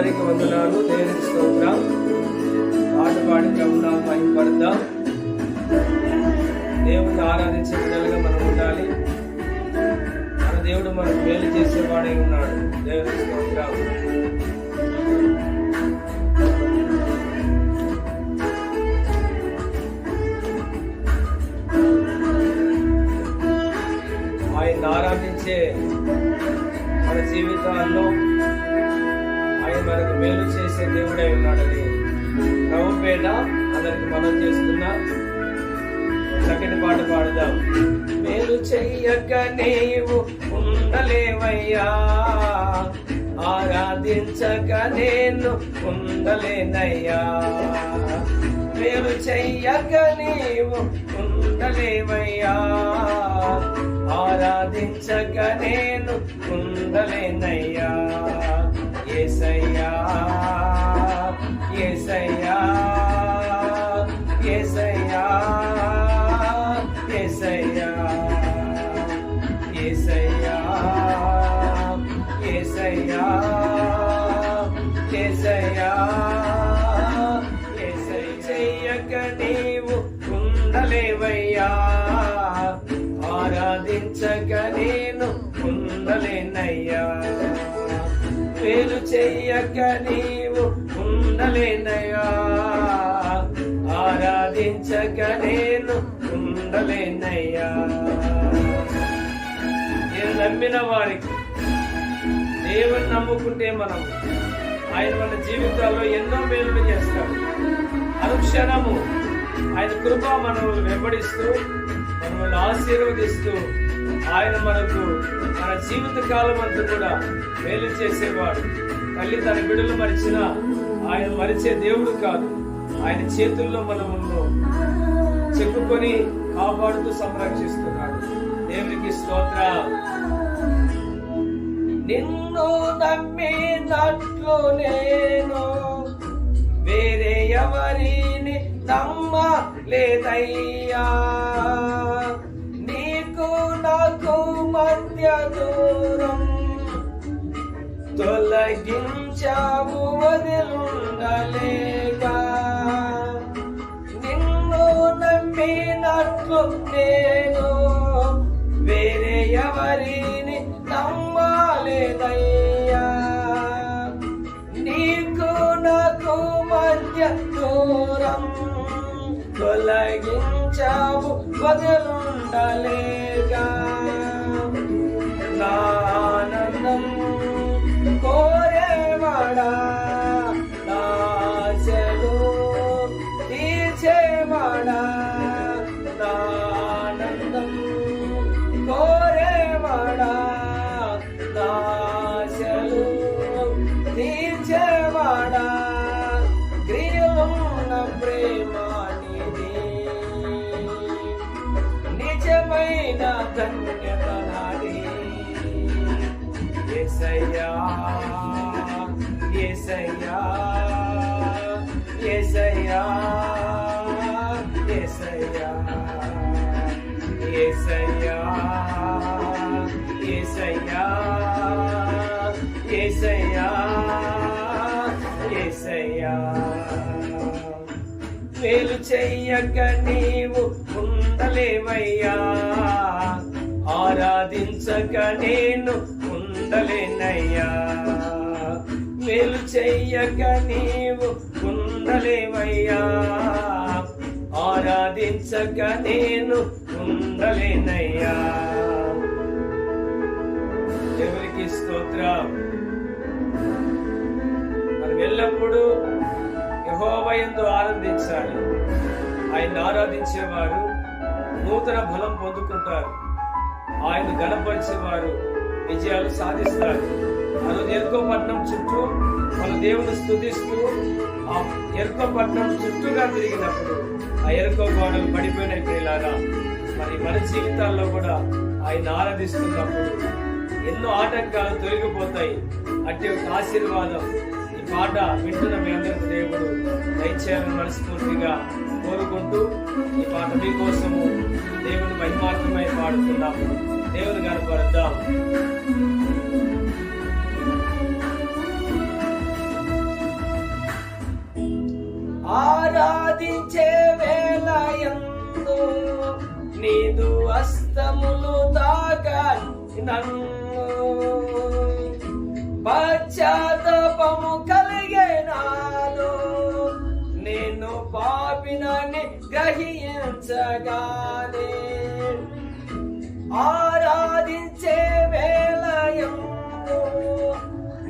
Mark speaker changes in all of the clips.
Speaker 1: అందరికీ వందనాలు. దేవుని స్తోత్రం. పాట పాడి ప్రభునా మహిమపడదాం దేవుని ఆరాధించే విధంగా మనం ఉండాలి. మన దేవుడు మనకు మేలు చేసేవాడే ఉన్నాడు. దేవుని స్తోత్రం. ఆయన ఆరాధించే మన జీవితాల్లో మేలు చేసే దేవుడై ఉన్నాడని ప్రభు పేట అందరికి మనం చేస్తున్నా చక్కటి పాట పాడుదాం. మేలు చెయ్యక నీవు ఉండలేవయ్యా. ఆరాధించక నేను ఉండలేనయ్యా. మేలు చెయ్యక నీవు ఉండలేవయ్యా. ఆరాధించక నేను ఉండలేనయ్యా. ఏసయ్యా ఏసయ్యా ఏసయ్యా ఏసయ్యా ఏసయ్యా ఏసయ్యా ఏసయ్యా ఏసై చెయ్యక నీవు ఉండలేవయ్యా. ఆరాధించక నేను ఉండలేనయ్యా. మేలు చెయ్యక నీవు ఉండలేనయ్యా. ఆరాధించక నేను ఉండలేనయ్యా. నేను నమ్మిన వారికి దేవుని నమ్ముకుంటే మనం ఆయన మన జీవితాల్లో ఎన్నో మేలులు చేస్తాడు అనుక్షణము ఆయన కృప మనల్ని వెంబడిస్తూ మనల్ని ఆశీర్వదిస్తూ ఆయన మనకు మన జీవిత కాలం అంతా కూడా మేలు చేసేవాడు. తల్లి తన బిడ్డలు మరిచిన ఆయన మరిచే దేవుడు కాదు. ఆయన చేతుల్లో మనము చెక్కుకొని కాపాడుతూ సంరక్షిస్తున్నాడు. దేవునికి స్తోత్ర నిన్ను నమ్మినట్లు నేను వేరే ఎవరిని నమ్మ లేదయ్యా నాకు మధ్య దూరం. తొలగించావు వదిలుండలేక. నిన్ను నమ్మినట్లు నేను వేరే ఎవరిని నమ్మాలేదయ్యా. నీకు నాకు మధ్య దూరం. తొలగించావు डलेगा ना आनंदम कोरे वाड़ा ना चलो पीछे वाड़ा ना నిజమైన ధన్యత నాది ఏసయ్యా ఏసయ్యా ఏసయ్యా ఏసయ్యా ఏసయ్యా ఏసయ్యా ఏసయ్యా ఏసయ్యా. మేలు చెయ్యక నీవు ఉండలేవయ్యా. ఆరాధించక నేను ఉండలేనయ్యా. మేలు చెయ్యక నీవు ఉండలేవయ్యా. ఆరాధించక నేను ఉండలేనయ్యా. ఎవరికి స్తోత్రం. మనం ఎల్లప్పుడూ యహోవయందు ఆనందించాలి. ఆయన ఆరాధించేవారు నూతన బలం పొందుకుంటారు. ఆయన గణపరిచేవారు విజయాలు సాధిస్తారు. మనం ఎరుకోపట్నం చుట్టూ మన దేవుని స్తుతిస్తూ ఆ ఎరుకోపట్నం చుట్టూగా తిరిగినప్పుడు ఆ ఎరుకో గోడలు పడిపోయినట్టేలాగా మరి మన జీవితాల్లో కూడా ఆయన ఆరాధిస్తున్నప్పుడు ఎన్నో ఆటంకాలు తొలగిపోతాయి. అట్టి ఒక ఆశీర్వాదం ఈ పాట వింటున్న మీ అందరికి దేవుడు దయచేయాలని మనస్ఫూర్తిగా కోరుకుంటూ ఈ పాట మీకోసము దేవుని మహిమార్థమై పాడుతున్నాము దేవుని కనపడద్దాం ఆరాధించే వేళ ఎందు నీదు అస్తములు తాగా నన్ను. పచ్చా గ్రహించగానే ఆరాధించే వేళయందు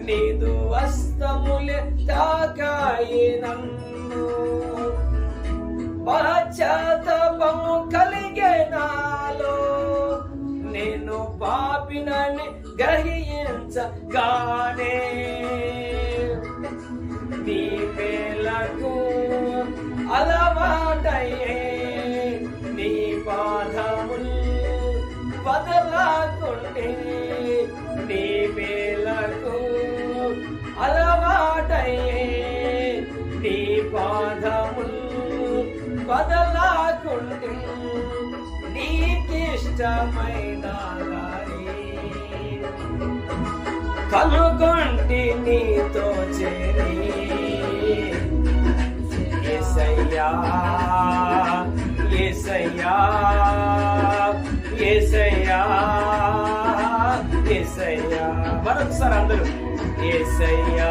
Speaker 1: నీదు అస్తములే తాకాయి నన్ను. పశ్చాత్తపము కలిగే నాలో నేను పాపినని గ్రహించగానే. కనుగొంటి నీతో చేరి. ఏసయ్యా ఏసయ్యా ఏసయ్యా ఏసయ్యా. మరొకసారి అందరూ ఏసయ్యా ఏసయ్యా.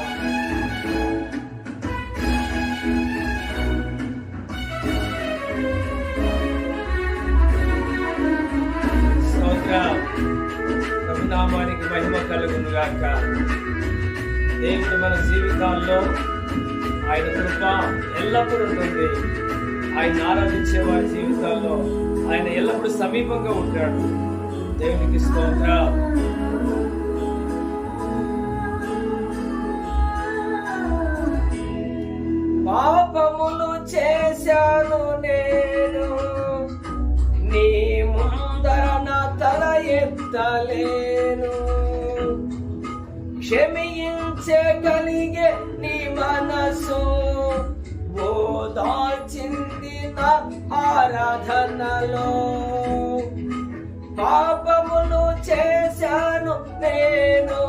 Speaker 1: మహిమ కలుగునుగాక. దేవుడు మన జీవితాల్లో ఆయన కృప ఎల్లప్పుడూ ఉంటుంది ఆయన ఆరాధించే వారి జీవితాల్లో ఆయన ఎల్లప్పుడూ సమీపంగా ఉంటాడు. దేవునికి స్తోత్ర. కలిగే నీ మనసు. ఓదాల్చింది నా ఆరాధనలో. పాపములు చేశాను నేను.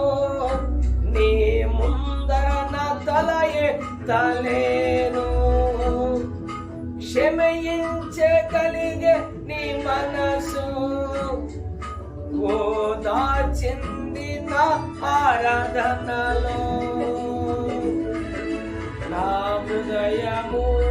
Speaker 1: నీ ముందర నా తల ఎత్తలేను. క్షమయించగలిగే నీ మనసు. ఓ దాచింది ఆరాధనలో. నా హృదయము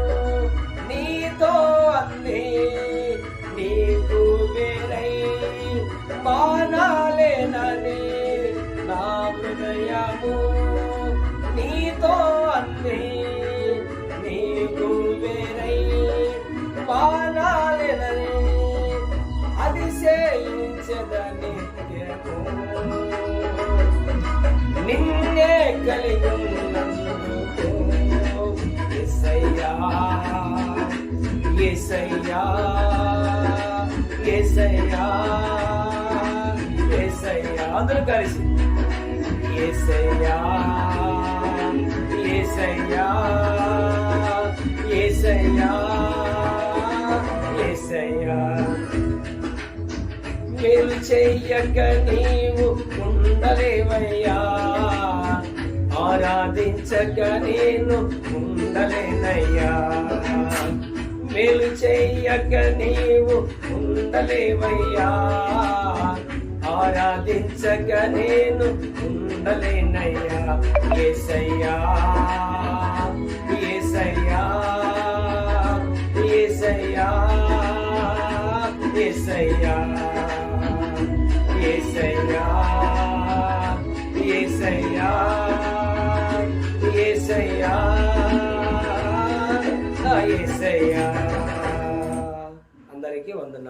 Speaker 1: ఎసయ్యా ఎసయ్యా ఎసయ్యా అందరూ కలిసి. ఎసయ్యా ఎసయ్యా ఎసయ్యా ఎసయ్యా మేలు చెయ్యక నీవు ఉండలేవయ్యా. ఆరాధించక నేను ఉండలేనయ్యా. చెయ్యక నీవు ఉండలేవయ్యా. ఆరాధించగ నేను ఉండలేనయ్యా. ఏసయ్యా ఏసయ్యా ఏసయ్యా ఏసయ్యా ఏసయ్యా.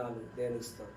Speaker 1: వందనాలు దేనిస్తాం